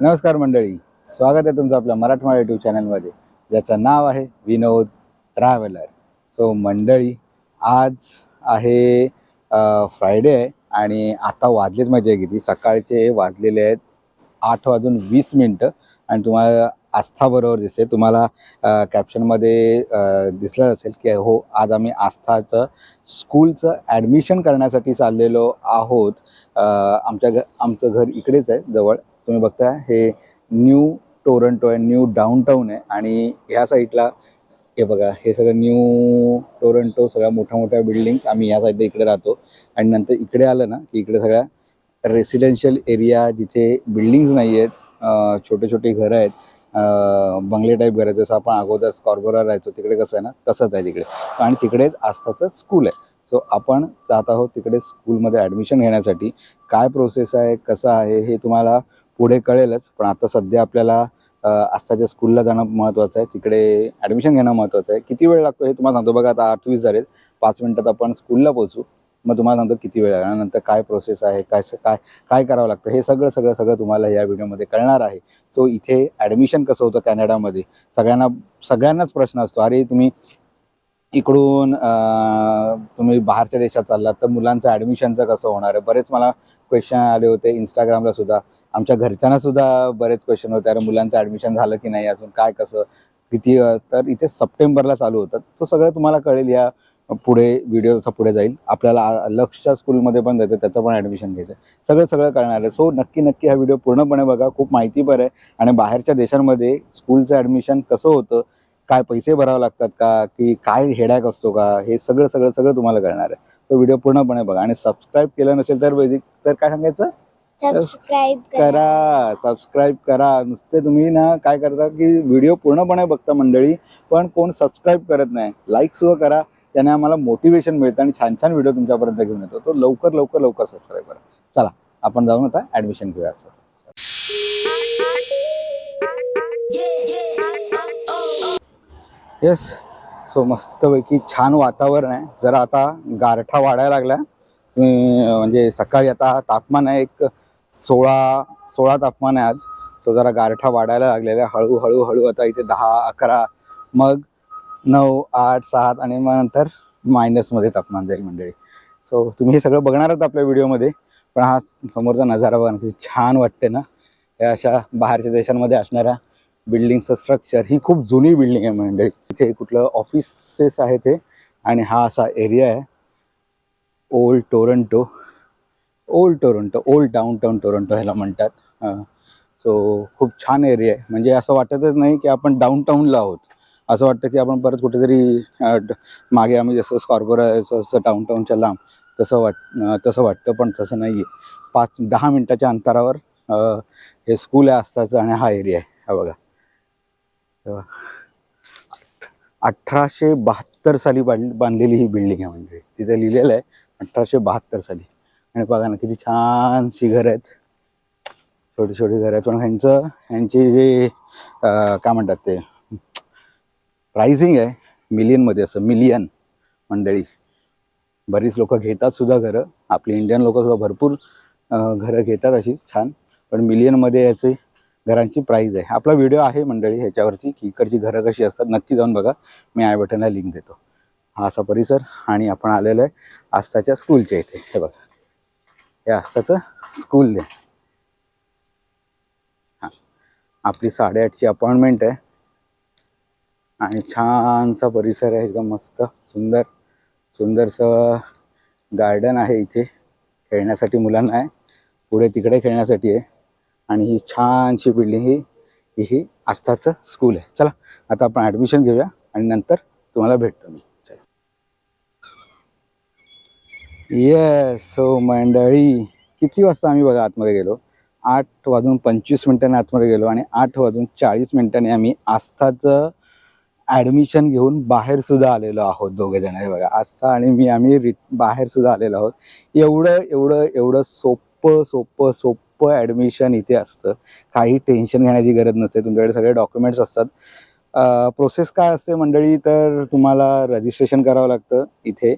नमस्कार मंडळी. स्वागत आहे तुमचं आपल्या मराठवाडा युट्यूब चॅनलमध्ये ज्याचं नाव आहे विनोद ट्रॅव्हलर. सो मंडळी आज आहे फ्रायडे आहे आणि आता वाजलेत माहिती आहे किती? सकाळचे वाजलेले आहेत आठ वाजून वीस मिनटं आणि तुम्हाला आस्था बरोबर दिसते. तुम्हाला कॅप्शनमध्ये दिसलं असेल की हो आज आम्ही आस्थाचं स्कूलचं ॲडमिशन करण्यासाठी चाललेलो आहोत. आमच्या घ आमचं घर इकडेच आहे जवळ. तुम्ही बघताय हे न्यू टोरंटो आहे न्यू डाऊनटाऊन आहे आणि ह्या साईडला हे बघा हे सगळं न्यू टोरंटो सगळ्या मोठ्या मोठ्या बिल्डिंग्स आम्ही या साईडला इकडे राहतो. आणि नंतर इकडे आलं ना की इकडे सगळ्या रेसिडेन्शियल एरिया जिथे बिल्डिंग्स नाही आहेत छोटे छोटे घरं आहेत बंगले टाईप घर आहेत जसं आपण अगोदर स्कॉर्बोरा राहायचो तिकडे कसं आहे ना तसंच आहे तिकडे. आणि तिकडेच आस्थाचं स्कूल आहे. सो आपण जात आहोत तिकडे स्कूलमध्ये ॲडमिशन घेण्यासाठी. काय प्रोसेस आहे कसं आहे हे तुम्हाला पुढे कळेलच. पण आता सध्या आपल्याला अ, आस्थाच्या स्कूलला जाणं महत्त्वाचं आहे. तिकडे ॲडमिशन घेणं महत्त्वाचं आहे. किती वेळ लागतो हे तुम्हाला सांगतो. बघा आता आठवीस झाले झालेत. पाच मिनटात आपण स्कूलला पोहोचू. मग तुम्हाला सांगतो किती वेळ लागणार. नंतर काय प्रोसेस आहे काय काय काय करावं लागतं हे सगळं सगळं सगळं तुम्हाला या व्हिडिओमध्ये कळणार आहे. सो इथे ॲडमिशन कसं होतं कॅनडामध्ये? सगळ्यांना सगळ्यांनाच प्रश्न असतो. अरे तुम्ही इकडून तुम्ही बाहेरच्या देशात चाललात तर मुलांचं ॲडमिशनचं कसं होणार आहे? बरेच मला क्वेश्चन आले होते इंस्टाग्रामला सुद्धा. आमच्या घरच्यांना सुद्धा बरेच क्वेश्चन होते अरे मुलांचं ॲडमिशन झालं की नाही अजून काय कसं? किती तर इथे सप्टेंबरला चालू होतात तर सगळं तुम्हाला कळेल या पुढे व्हिडिओ जसा पुढे जाईल. आपल्याला लक्षच्या स्कूलमध्ये पण जायचं त्याचं पण ॲडमिशन घ्यायचं आहे. सगळं सगळं कळणार आहे. सो नक्की नक्की हा व्हिडिओ पूर्णपणे बघा. खूप माहितीपर आहे. आणि बाहेरच्या देशांमध्ये स्कूलचं ॲडमिशन कसं होतं काय पैसे भरावे लागतात का? की काय हेडॅक असतो का? हे सगळं सगळं सगळं तुम्हाला कळणार आहे. तो व्हिडिओ पूर्णपणे बघा. आणि सबस्क्राईब केलं नसेल तर वैदिक तर काय सांगायचं? सबस्क्राईब करा. करा. सबस्क्राईब करा. नुसते तुम्ही ना काय करता की व्हिडिओ पूर्णपणे बघता मंडळी पण कोण सबस्क्राईब करत नाही लाईक सुद्धा करा. त्याने आम्हाला मोटिवेशन मिळतं आणि छान छान व्हिडिओ तुमच्यापर्यंत घेऊन येतो. तो लवकर लवकर लवकर सबस्क्राईब करा. चला आपण जाऊन आता ॲडमिशन घेऊया असं. येस सो मस्तपैकी छान वातावरण आहे. जरा आता गारठा वाढायला लागला तुम्ही म्हणजे सकाळी आता तापमान आहे एक सोळा सोळा तापमान आहे आज. सो जरा गारठा वाढायला लागलेला आहे. हळू हळू आता इथे दहा अकरा मग नऊ आठ सात आणि मग नंतर मायनसमध्ये तापमान जाईल मंडळी. सो तुम्ही हे सगळं बघणार आहात आपल्या व्हिडिओमध्ये पण हा समोरचा नजारा बघा किती छान वाटते ना. या अशा बाहेरच्या देशांमध्ये असणाऱ्या बिल्डिंगचं स्ट्रक्चर ही खूप जुनी बिल्डिंग आहे मंडळी इथे कुठलं ऑफिसेस आहे ते आणि हा असा एरिया आहे. Old Toronto old Toronto old downtown Toronto ह्याला म्हणतात. सो खूप छान एरिया आहे. म्हणजे असं वाटतच नाही की आपण डाऊन टाऊनला आहोत. असं वाटतं की आपण परत कुठेतरी मागे आम्ही जसं स्कॉर्पोरायचं असं डाऊन टाऊनच्या लांब तसं वाट तसं वाटतं पण तसं नाही आहे पाच दहा मिनटाच्या अंतरावर हे स्कूल आहे आस्ताचं आणि हा एरिया आहे. हा बघा. अठराशे बहात्तर साली बांध बांधलेली ही बिल्डिंग आहे म्हणजे. तिथे लिहिलेलं आहे अठराशे बहात्तर साली. आणि बघा ना किती छानशी घरं आहेत. छोटी छोटी घरं आहेत. पण ह्यांचं ह्यांची जे काय म्हणतात ते प्राइसिंग आहे मिलियनमध्ये असं मिलियन मंडळी. बरीच लोक घेतात सुद्धा घरं. आपली इंडियन लोक सुद्धा भरपूर घरं घेतात अशी छान. पण मिलियनमध्ये याची घरांची प्राईज आहे. आपला व्हिडिओ आहे मंडळी ह्याच्यावरती की इकडची घरं कशी असतात नक्की जाऊन बघा. मी आय बटनला लिंक देतो. हा असा परिसर आणि आपण आलेलो आहे आस्थाच्या स्कूलच्या इथे. हे बघा. हे आस्थाचं स्कूल दे हां. आपली साडेआठची अपॉइंटमेंट आहे. आणि छानसा परिसर आहे एकदम मस्त सुंदर. सुंदरसं गार्डन आहे इथे. खेळण्यासाठी मुलांना आहे. पुढे तिकडे खेळण्यासाठी आहे. आणि ही छानशी बिल्डिंग ही ही आस्थाचं स्कूल आहे. चला आता आपण ॲडमिशन घेऊया आणि नंतर तुम्हाला भेटतो मी. चला. येस सो मंडळी किती वाजता आम्ही बघा आतमध्ये गेलो? आठ वाजून पंचवीस मिनिटांनी आतमध्ये गेलो आणि आठ वाजून चाळीस मिनिटांनी आम्ही आस्थाचं ॲडमिशन घेऊन बाहेर सुद्धा आलेलो आहोत दोघे जण. हे बघा आस्था आणि मी आम्ही रि बाहेर सुद्धा आलेलो आहोत. एवढं एवढं एवढं सोपं सोपं सोपं ॲडमिशन इथे असतं. काही टेन्शन घेण्याची गरज नसते. तुमच्याकडे सगळे डॉक्युमेंट्स असतात. प्रोसेस काय असते मंडळी? तर तुम्हाला रजिस्ट्रेशन करावं लागतं इथे.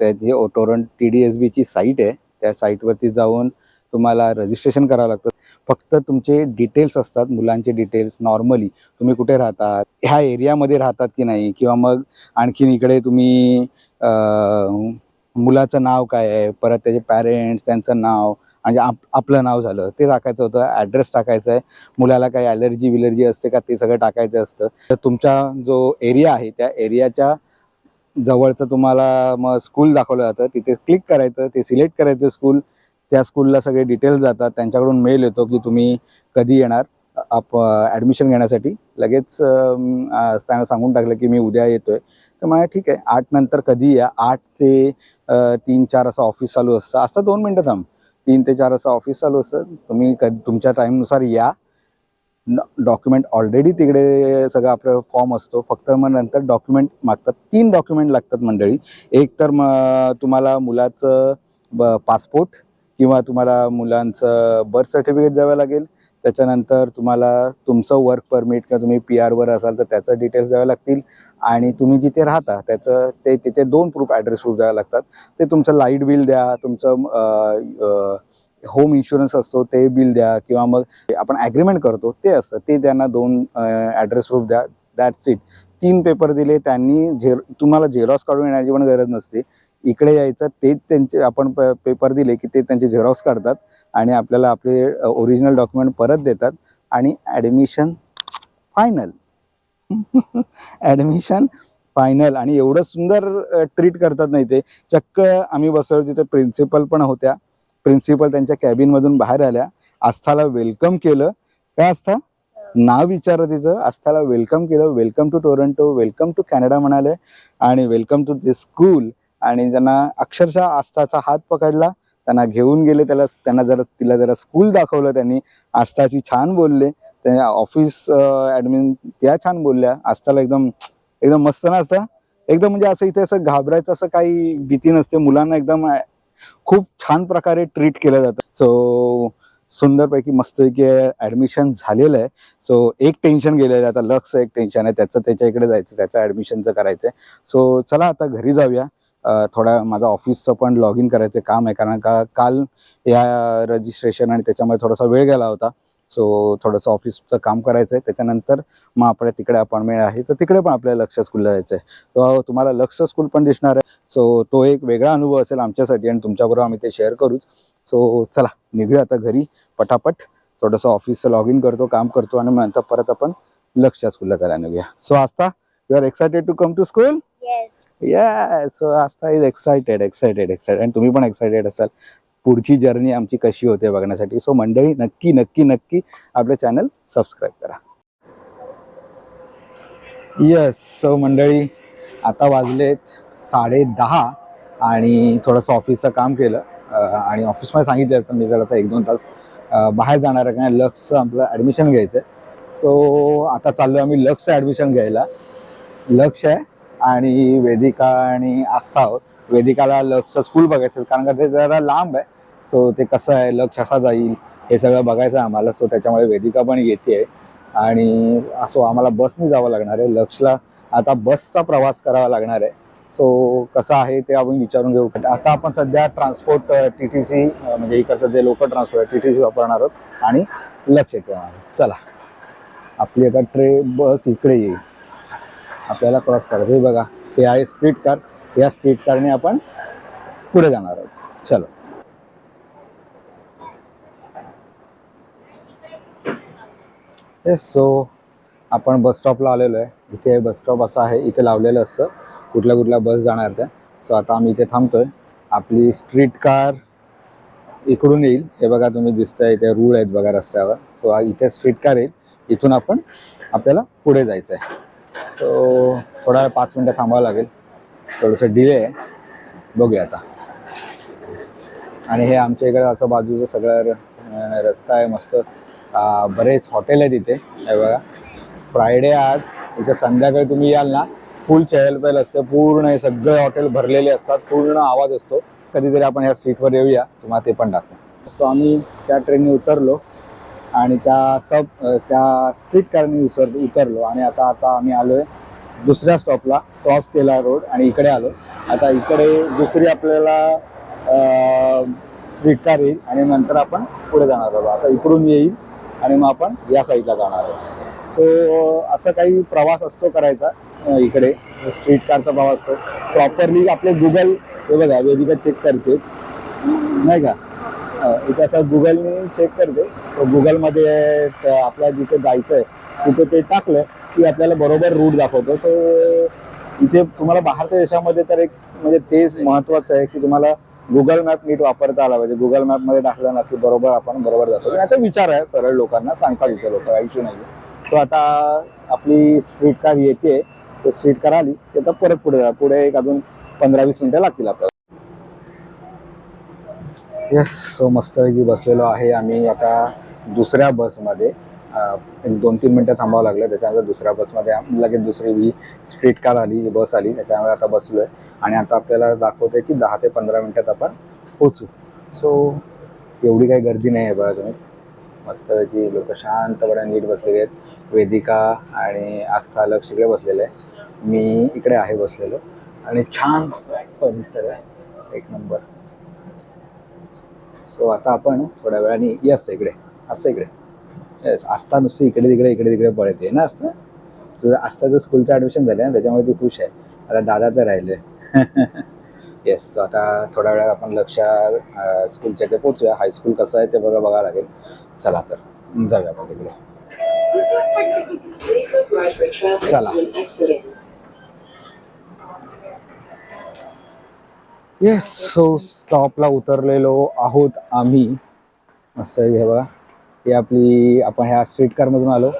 त्याची टोरंट टी डी एस बीची साईट आहे त्या साईटवरती जाऊन तुम्हाला रजिस्ट्रेशन करावं लागतं. फक्त तुमचे डिटेल्स असतात मुलांचे डिटेल्स नॉर्मली तुम्ही कुठे राहतात ह्या एरियामध्ये राहतात की नाही? किंवा मग आणखीन इकडे तुम्ही मुलाचं नाव काय आहे? परत त्याचे पॅरेंट्स त्यांचं नाव म्हणजे आप आपलं नाव झालं. ते टाकायचं होतं ॲड्रेस टाकायचं आहे. मुलाला काही ॲलर्जी विलर्जी असते का ते सगळं टाकायचं असतं. तर तुमचा जो एरिया आहे त्या एरियाच्या जवळचं तुम्हाला मग स्कूल दाखवलं जातं. तिथे क्लिक करायचं ते सिलेक्ट करायचं स्कूल त्या स्कूलला सगळे डिटेल्स जातात. त्यांच्याकडून मेल येतो की तुम्ही कधी येणार. आप ॲडमिशन घेण्यासाठी. लगेच त्यांना सांगून टाकलं की मी उद्या येतोय. तर मला ठीक आहे. आठ नंतर कधी या? आठ ते तीन चार असं ऑफिस चालू असतं. असतं दोन मिनटं थांब. तीन ते चार असं ऑफिस चालू असतं. तुम्ही क तुमच्या टाईमनुसार या. डॉक्युमेंट ऑलरेडी तिकडे सगळं आपलं फॉर्म असतो. फक्त मग नंतर डॉक्युमेंट मागतात. तीन डॉक्युमेंट लागतात मंडळी. एक तर मग तुम्हाला मुलाचं ब पासपोर्ट किंवा तुम्हाला मुलांचं बर्थ सर्टिफिकेट द्यावं लागेल. त्याच्यानंतर तुम्हाला तुमचं वर्क परमिट किंवा तुम्ही पी आरवर असाल तर त्याचं डिटेल्स द्यावे लागतील. आणि तुम्ही जिथे राहता त्याचं ते तिथे दोन प्रूफ ॲड्रेस प्रूफ द्यावे लागतात. ते तुमचं लाइट बिल द्या तुमचं होम इन्शुरन्स असतो ते बिल द्या किंवा मग आपण ॲग्रीमेंट करतो ते असतं. ते त्यांना दोन ॲड्रेस प्रूफ द्या. दॅट्स इट तीन पेपर दिले त्यांनी झे तुम्हाला झेरॉक्स काढून येण्याची पण गरज नसते. इकडे यायचं तेच त्यांचे आपण पेपर दिले की ते त्यांचे झेरॉक्स काढतात. आणि आपल्याला आपले ओरिजिनल डॉक्युमेंट परत देतात. आणि ॲडमिशन फायनल ॲडमिशन फायनल आणि एवढं सुंदर ट्रीट करतात नाही ते चक्क आम्ही बसलो तिथे प्रिन्सिपल पण होत्या. प्रिन्सिपल त्यांच्या कॅबिनमधून बाहेर आल्या. आस्थाला वेलकम केलं. काय आस्था? नाव विचारलं तिचं. आस्थाला वेलकम केलं. Welcome to Toronto welcome to Canada म्हणाले. आणि वेलकम टू दिस स्कूल आणि त्यांना अक्षरशः आस्थाचा हात पकडला. त्यांना घेऊन गेले त्याला त्यांना जरा तिला जरा स्कूल दाखवलं त्यांनी. आस्थाची छान बोलले. त्या ऑफिस ॲडमिन त्या छान बोलल्या. आस्थाला एकदम एकदम मस्त ना असतं एकदम म्हणजे असं इथे असं घाबरायचं असं काही भीती नसते. मुलांना एकदम खूप छान प्रकारे ट्रीट केलं जातं. सो सुंदरपैकी मस्तपैकी ॲडमिशन झालेलं आहे. सो एक टेन्शन गेलेलं आहे. आता लक्स एक टेन्शन आहे. त्याचं त्याच्या इकडे जायचं त्याचं ॲडमिशनचं करायचं आहे सो चला आता घरी जाऊया. थोडा माझा ऑफिसचं पण लॉग इन करायचं काम आहे. कारण का काल या रजिस्ट्रेशन आणि त्याच्यामुळे थोडासा वेळ गेला होता. सो थोडंसं ऑफिसचं काम करायचं आहे त्याच्यानंतर मग आपल्या तिकडे अपॉइंटमेंट आहे. तर तिकडे पण आपल्याला लक्ष स्कूलला जायचं आहे सो तुम्हाला लक्ष स्कूल पण दिसणार आहे. सो तो एक वेगळा अनुभव असेल आमच्यासाठी आणि तुमच्याबरोबर आम्ही ते शेअर करूच. सो चला निघूया आता घरी. पटापट थोडंसं ऑफिसचं लॉग इन करतो काम करतो आणि मग नंतर परत आपण लक्ष स्कूलला जायला निघूया. So Astha you are excited to come to school yes so Astha is excited excited excited आणि तुम्ही पण एक्सायटेड असाल. पुढची जर्नी आमची कशी होते बघण्यासाठी. सो मंडळी नक्की नक्की नक्की आपलं चॅनल सबस्क्राईब करा. येस सो मंडळी आता वाजलेत साडे दहा आणि थोडंसं ऑफिसचं काम केलं. आणि ऑफिसमध्ये सांगितलं असतं मी जरासा एक दोन तास बाहेर जाणार आहे कारण लक्सचं आपलं ॲडमिशन घ्यायचं आहे सो आता चाललो आम्ही लक्सचं ॲडमिशन घ्यायला. लक्ष आहे. आणि वेदिका आणि आस्था आहोत वेदिकाला लक्षचं स्कूल बघायचं कारण का ते जरा लांब आहे. सो ते कसं आहे लक्ष कसा जाईल हे सगळं बघायचं आहे आम्हाला. सो त्याच्यामुळे वेदिका पण येते. आणि असो आम्हाला बसने जावं लागणार आहे. लक्षला आता बसचा प्रवास करावा लागणार आहे. सो कसं आहे ते आपण विचारून घेऊ. आता आपण सध्या ट्रान्सपोर्ट टी टी सी म्हणजे इकडचं जे local transport T T C वापरणार आहोत. आणि लक्ष येते चला. आपली आता ट्रे बस इकडे येईल. आपल्याला क्रॉस करायचं हे बघा हे आहे स्ट्रीट कार या स्ट्रीट कारने आपण पुढे जाणार आहोत. चलो. येस सो आपण बस स्टॉपला आलेलो आहे. इथे बस स्टॉप असा आहे. इथे लावलेलं असतं. कुठल्या कुठल्या बस जाणार त्या. सो आता आम्ही इथे थांबतोय. आपली स्ट्रीट कार इकडून येईल. हे बघा तुम्ही दिसतंय इथे रूळ आहेत बघा रस्त्यावर. सो इथे स्ट्रीट कार येईल. इथून आपण आपल्याला पुढे जायचं आहे सो थोडा वेळ पाच मिनटं थांबावं लागेल. थोडंसं डिले आहे. बघूया आता. आणि हे आमच्या इकडे असं बाजूचं सगळं रस्ता आहे मस्त. बरेच हॉटेल आहेत इथे. हे बघा. फ्रायडे आज इथे संध्याकाळी तुम्ही याल ना फुल चहल पहल असते. पूर्ण हे सगळे हॉटेल भरलेले असतात. पूर्ण आवाज असतो. कधीतरी आपण ह्या स्ट्रीटवर येऊया. तुम्हाला ते पण दाखवू. सो आम्ही त्या ट्रेनने उतरलो. आणि त्या सब त्या स्ट्रीट कारने उतर उतरलो आणि आता आता आम्ही आलोय दुसऱ्या स्टॉपला क्रॉस केला रोड आणि इकडे आलो. आता इकडे दुसरी आपल्याला स्ट्रीट कार येईल आणि नंतर आपण पुढे जाणार आहोत. आता इकडून येईल आणि मग आपण या साईडला जाणार आहोत. सो असा काही प्रवास असतो करायचा इकडे. स्ट्रीट कारचा प्रवास असतो. प्रॉपरली आपले गुगल हे बघा वेदिका चेक करतेच. नाही का? एक असं गुगलने चेक करते. गुगलमध्ये आपल्या जिथे जायचं आहे तिथे ते टाकलं की आपल्याला बरोबर रूट दाखवतो. सो इथे तुम्हाला बाहेरच्या देशामध्ये तर एक म्हणजे ते महत्वाचं आहे की तुम्हाला गुगल मॅप नीट वापरता आला पाहिजे. गुगल मॅपमध्ये टाकलं ना की बरोबर आपण बरोबर जातो. याचा विचार आहे सरळ लोकांना सांगतात इथे लोक ऐकू नाही तो आता आपली स्ट्रीट कार येते तो स्ट्रीट कार आली की आता परत पुढे जा. पुढे एक अजून पंधरा वीस मिनिटं लागतील आपल्याला. येस सो मस्तपैकी बसलेलो आहे आम्ही आता दुसऱ्या बसमध्ये एक दोन तीन मिनटं थांबावं लागलं त्याच्यानंतर दुसऱ्या बसमध्ये लगेच दुसरी ही स्ट्रीट कार आली ही बस आली त्याच्यामुळे आता बसलो आहे आणि आता आपल्याला दाखवते की दहा ते पंधरा मिनटात आपण पोचू सो एवढी काही गर्दी नाही आहे बघा तुम्ही. मस्तपैकी लोक शांतपणे नीट बसलेले आहेत. वेदिका आणि आस्था लक्ष इकडे बसलेले आहे. मी इकडे आहे बसलेलो. आणि छान परिसर आहे. एक नंबर. सो आता आपण थोड्या वेळाने यस इकडे. असं इकडे. येस आस्था नुसती इकडे तिकडे इकडे तिकडे पळते ना आस्था? तुझं आस्थाचं स्कूलचं ॲडमिशन झालं ना त्याच्यामुळे ती खुश आहे. आता दादाचं राहिले. येस सो आता थोड्या वेळात आपण लक्ष स्कूलच्या इथे पोचूया हायस्कूल कसं आहे ते बघा बघावं लागेल. चला तर जाऊया आपण तिकडे. चला. येस सो स्टॉपला उतरलेलो आहोत आम्ही. मस्त हे बघा. ही आपली आपण ह्या स्ट्रीट कारमधून आलो.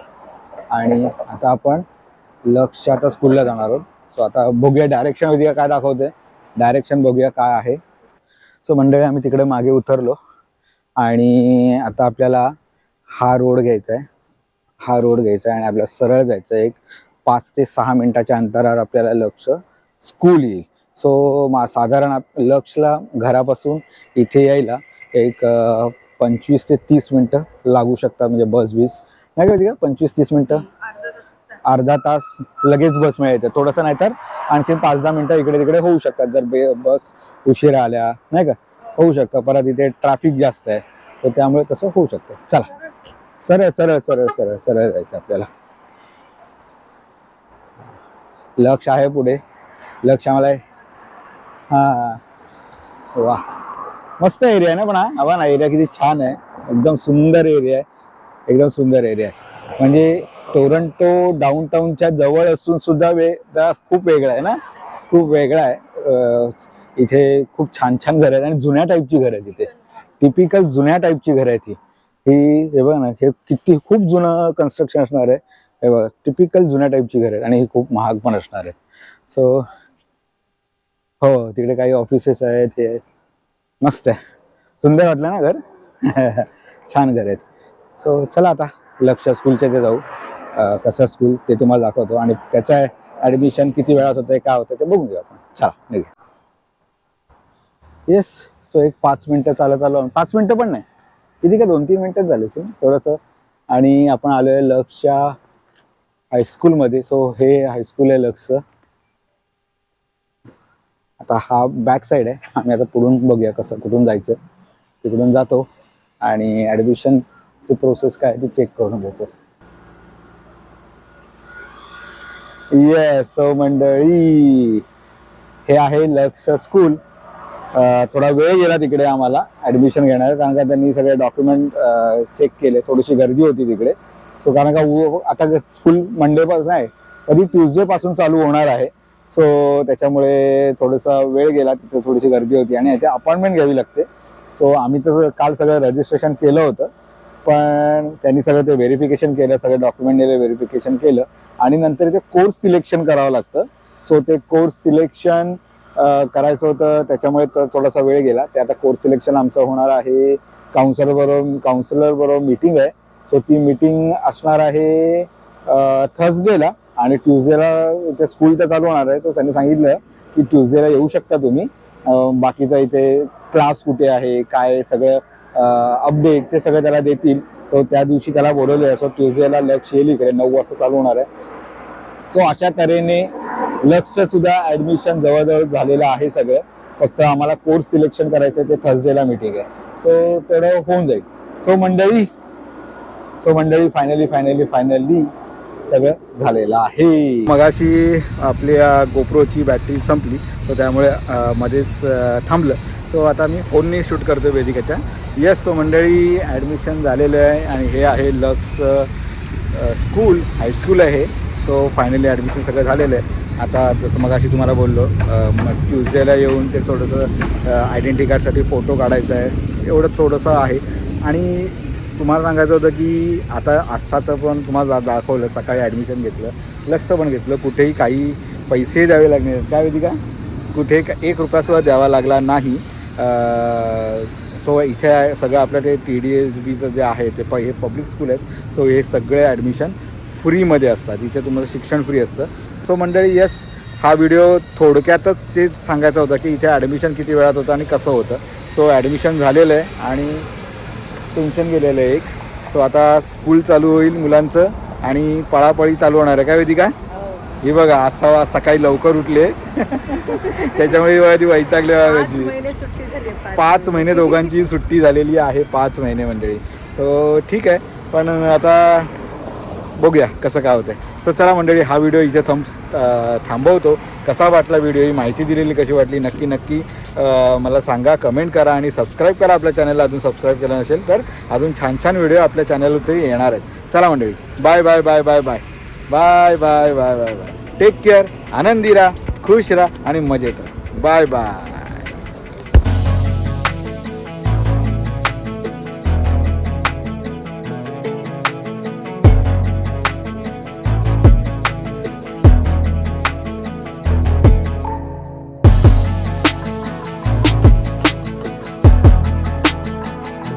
आणि आता आपण लक्ष आता स्कूलला जाणार आहोत. सो आता बघूया डायरेक्शन वगैरे काय दाखवते डायरेक्शन बघूया काय आहे. सो मंडळी आम्ही तिकडे मागे उतरलो. आणि आता आपल्याला हा रोड घ्यायचा आहे हा रोड घ्यायचा आहे आणि आपल्याला सरळ जायचं आहे एक पाच ते सहा मिनिटाच्या अंतरावर आपल्याला लक्ष स्कूल येईल. सो मा साधारण आप- लक्षला घरापासून इथे यायला एक पंचवीस ते तीस मिनटं लागू शकतात म्हणजे बस बीस. नाही का का पंचवीस तीस मिनटं? अर्धा तास लगेच बस मिळते थोडंसं नाही तर आणखी पाच दहा मिनटं इकडे तिकडे होऊ शकतात. जर बे बस उशिरा आल्या नाही का? होऊ शकतं. परत इथे ट्रॅफिक जास्त आहे तर त्यामुळे तसं होऊ शकतं. चला. सरळ सरळ सरळ सरळ सरळ जायचं आपल्याला. लक्ष आहे पुढे. लक्ष आम्हाला हा. वा मस्त एरिया आहे ना पण हा? ना एरिया किती छान आहे. एकदम सुंदर एरिया आहे. एकदम सुंदर एरिया आहे. म्हणजे टोरंटो डाऊन जवळ असून सुद्धा वे खूप वेगळा आहे ना? खूप वेगळा आहे. इथे खूप छान छान घरं आहेत आणि जुन्या टाईपची घरं आहेत इथे. टिपिकल जुन्या टाईपची घरं आहेत ही. ही हे बघ ना हे किती खूप जुनं कन्स्ट्रक्शन असणार आहे. हे बघा टिपिकल जुन्या टाईपची घरं आहेत आणि ही खूप महाग पण असणार आहेत. सो हो तिकडे काही ऑफिसेस आहेत हे आहेत. मस्त आहे. सुंदर वाटलं ना घर? छान घर आहेत. सो चला आता लक्ष स्कूलच्या इथे जाऊ. कसं स्कूल ते तुम्हाला दाखवतो. आणि त्याचं ॲडमिशन किती वेळात होतं काय होतं ते बघून घेऊ आपण. चला निघूया. येस सो एक पाच मिनटं चालत आलो. पाच मिनटं पण नाही. किती का दोन तीन मिनटंच झाले थोडंसं. आणि आपण आलो आहे लक्ष हायस्कूलमध्ये सो हे हायस्कूल आहे लक्ष. आता हा बॅक साईड आहे. आम्ही आता पुढून बघूया कसं कुठून जायचं. तिकडून जातो आणि ॲडमिशनची प्रोसेस काय ती चेक करून घेतो. येस सो हो मंडळी. हे आहे लक्ष स्कूल थोडा वेळ गेला तिकडे आम्हाला ॲडमिशन घेणार कारण का त्यांनी सगळे डॉक्युमेंट चेक केले. थोडीशी गर्दी होती तिकडे. सो कारण का आता स्कूल मंडे पासून आहे कधी ट्युजडे पासून चालू होणार आहे. सो त्याच्यामुळे थोडासा वेळ गेला तिथे थोडीशी गर्दी होती आणि इथे अपॉइंटमेंट घ्यावी लागते. सो आम्ही तसं काल सगळं रजिस्ट्रेशन केलं होतं पण त्यांनी सगळं ते व्हेरिफिकेशन केलं सगळे डॉक्युमेंट दिले व्हेरिफिकेशन केलं आणि नंतर ते कोर्स सिलेक्शन करावं लागतं. सो ते कोर्स सिलेक्शन करायचं होतं त्याच्यामुळे थोडासा वेळ गेला. ते आता कोर्स सिलेक्शन आमचं होणार आहे काउन्सिलर बरोबर काउन्सिलर बरोबर मीटिंग आहे. सो ती मीटिंग असणार आहे थर्सडेला आणि ट्युजडेला ते स्कूल तर चालू होणार आहे तर त्यांनी सांगितलं की ट्युजडेला येऊ शकता तुम्ही. बाकीचा इथे क्लास कुठे आहे काय सगळं अपडेट ते सगळं त्याला देतील. सो त्या दिवशी त्याला बोलवलं आहे सो ट्युजडेला लक्ष येईल इकडे नऊ वाजता चालू होणार आहे. सो अशा तऱ्हेने लक्ष सुद्धा ऍडमिशन जवळजवळ झालेलं आहे सगळं. फक्त आम्हाला कोर्स सिलेक्शन करायचं आहे ते थर्सडेला मीटिंग आहे. सो तेवढं होऊन जाईल. सो मंडळी सो मंडळी फायनली फायनली फायनली सगळं झालेलं आहे. मगाशी आपल्या गोप्रोची बॅटरी संपली तर त्यामुळे मध्येच थांबलं. सो आता मी फोनने शूट करतो वेदिकाच्या. येस सो मंडळी ॲडमिशन झालेलं आहे आणि हे आहे लक्स स्कूल हायस्कूल आहे सो फायनली ॲडमिशन सगळं झालेलं आहे. आता जसं मग अशी तुम्हाला बोललो मग ट्युजडेला येऊन ते थोडंसं आयडेंटिटी कार्डसाठी फोटो काढायचा आहे. एवढं थोडंसं आहे. आणि तुम्हाला सांगायचं होतं की आता आस्थाचं पण तुम्हाला दाखवलं सकाळी ॲडमिशन घेतलं लक्ष पण घेतलं कुठेही काही पैसे द्यावे लागले त्यावेळी काय होती का कुठे का- एक रुपयासुद्धा द्यावा लागला नाही. सो इथे सगळं आपलं ते टी डी एस बीचं जे आहे ते प हे पब्लिक स्कूल आहेत. सो हे सगळे ॲडमिशन फ्रीमध्ये असतात. इथे तुम्हाला शिक्षण फ्री असतं. सो मंडळी येस हा व्हिडिओ थोडक्यातच तेच सांगायचा होता की इथे ॲडमिशन किती वेळात होतं आणि कसं होतं. सो ॲडमिशन झालेलं आहे आणि टेन्शन गेलेलं आहे एक. सो आता स्कूल चालू होईल मुलांचं आणि पळापळी चालू होणार आहे. काय माहिती का ही बघा सवा सकाळी लवकर उठले. त्याच्यामुळे ती वैतागली बघा पाच. महिने दोघांची सुट्टी झालेली आहे पाच महिने मंडळी. सो ठीक आहे. पण आता बघूया कसं काय होतंय. तर चला मंडळी हा व्हिडिओ इथे थंब थांबवतो. कसा वाटला व्हिडिओ ही माहिती दिलेली कशी वाटली? नक्की नक्की मला सांगा. कमेंट करा आणि सबस्क्राईब करा आपल्या चॅनलला अजून सबस्क्राईब केलं नसेल तर अजून छान छान व्हिडिओ आपल्या चॅनलवरती येणार आहेत. चला मंडळी bye bye bye bye bye bye bye bye bye bye take care आनंदी राहा खुश राहा आणि मजेत राहा. Bye bye